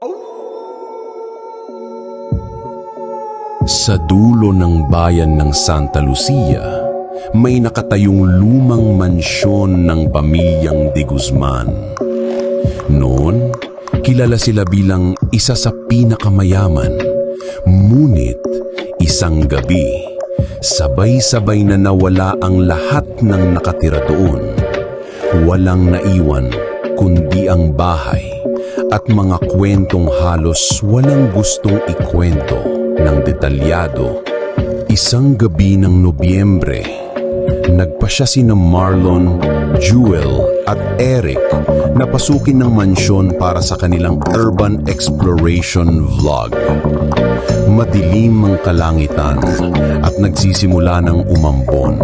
Sa dulo ng bayan ng Santa Lucia, may nakatayong lumang mansyon ng pamilyang de Guzman. Noon, kilala sila bilang isa sa pinakamayaman. Ngunit, isang gabi, sabay-sabay na nawala ang lahat ng nakatira doon. Walang naiwan kundi ang bahay at mga kwentong halos walang gustong ikwento ng detalyado. Isang gabi ng Nobyembre, nagpasya si na Marlon, Jewel at Eric na pasukin ng mansyon para sa kanilang urban exploration vlog. Madilim ang kalangitan at nagsisimula ng umambon.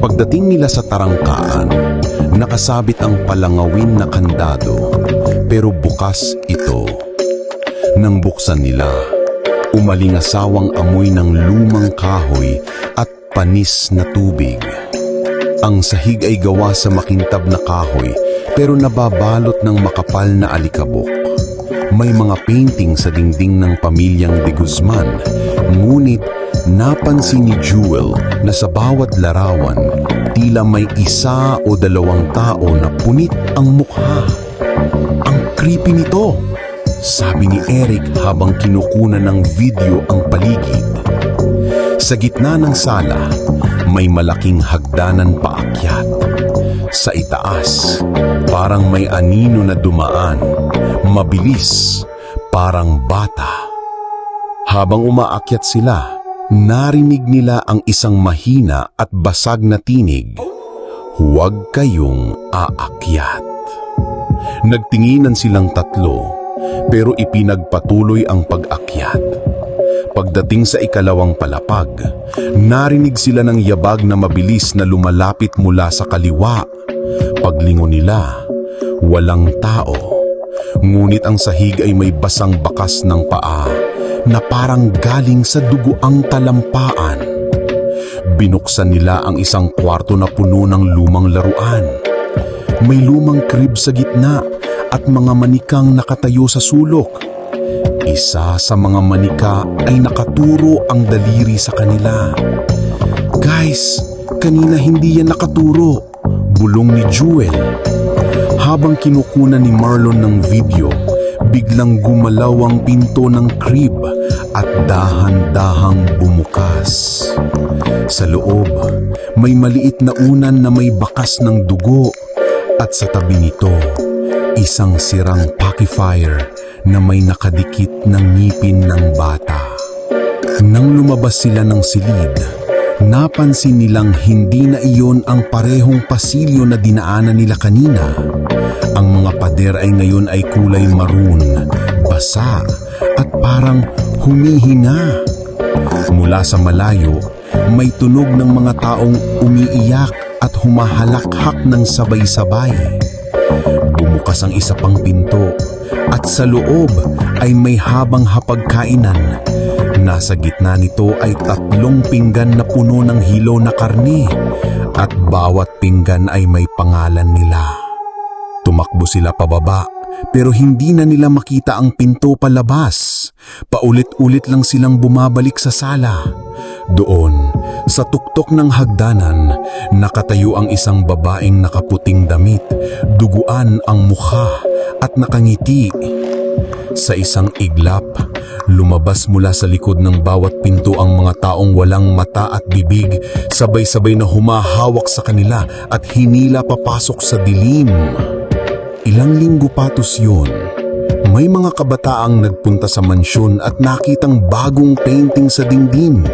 Pagdating nila sa tarangkaan, nakasabit ang palangawin na kandado pero bukas ito. Nang buksan nila, umalingasawang amoy ng lumang kahoy at panis na tubig. Ang sahig ay gawa sa makintab na kahoy pero nababalot ng makapal na alikabok. May mga painting sa dingding ng pamilyang de Guzman, ngunit napansin ni Jewel na sa bawat larawan, tila may isa o dalawang tao na punit ang mukha. Ang creepy nito, sabi ni Eric habang kinukunan ng video ang paligid. Sa gitna ng sala, may malaking hagdanan paakyat. Sa itaas, parang may anino na dumaan, mabilis, parang bata. Habang umaakyat sila, narinig nila ang isang mahina at basag na tinig. Huwag kayong aakyat. Nagtinginan silang tatlo, pero ipinagpatuloy ang pag-akyat. Pagdating sa ikalawang palapag, narinig sila ng yabag na mabilis na lumalapit mula sa kaliwa. Paglingon nila, walang tao. Ngunit ang sahig ay may basang bakas ng paa na parang galing sa duguang talampaan. Binuksan nila ang isang kwarto na puno ng lumang laruan. May lumang crib sa gitna at mga manikang nakatayo sa sulok. Isa sa mga manika ay nakaturo ang daliri sa kanila. Guys, kanina hindi yan nakaturo. Bulong ni Jewel. Habang kinukunan ni Marlon ng video, biglang gumalaw ang pinto ng crib at dahan-dahang bumukas. Sa loob, may maliit na unan na may bakas ng dugo at sa tabi nito, isang sirang pacifier na may nakadikit ng ngipin ng bata. Nang lumabas sila ng silid, napansin nilang hindi na iyon ang parehong pasilyo na dinaanan nila kanina. Ang mga pader ay ngayon ay kulay maroon, basa at parang humihinga. Mula sa malayo, may tunog ng mga taong umiiyak at humahalakhak ng sabay-sabay. Bumukas ang isa pang pinto at sa loob ay may habang hapagkainan. Nasa gitna nito ay tatlong pinggan na puno ng hilaw na karne at bawat pinggan ay may pangalan nila. Tumakbo sila pababa pero hindi na nila makita ang pinto palabas. Paulit-ulit lang silang bumabalik sa sala. Doon, sa tuktok ng hagdanan, nakatayo ang isang babaeng nakaputing damit, duguan ang mukha at nakangiti. Sa isang iglap, lumabas mula sa likod ng bawat pinto ang mga taong walang mata at bibig, sabay-sabay na humahawak sa kanila at hinila papasok sa dilim. Ilang linggo patos yun, may mga kabataang nagpunta sa mansyon at nakitang bagong painting sa dingding.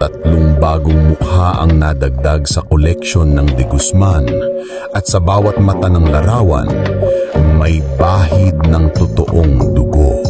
Tatlong bagong mukha ang nadagdag sa koleksyon ng de Guzman at sa bawat mata ng larawan, may bahid ng totoong dugo.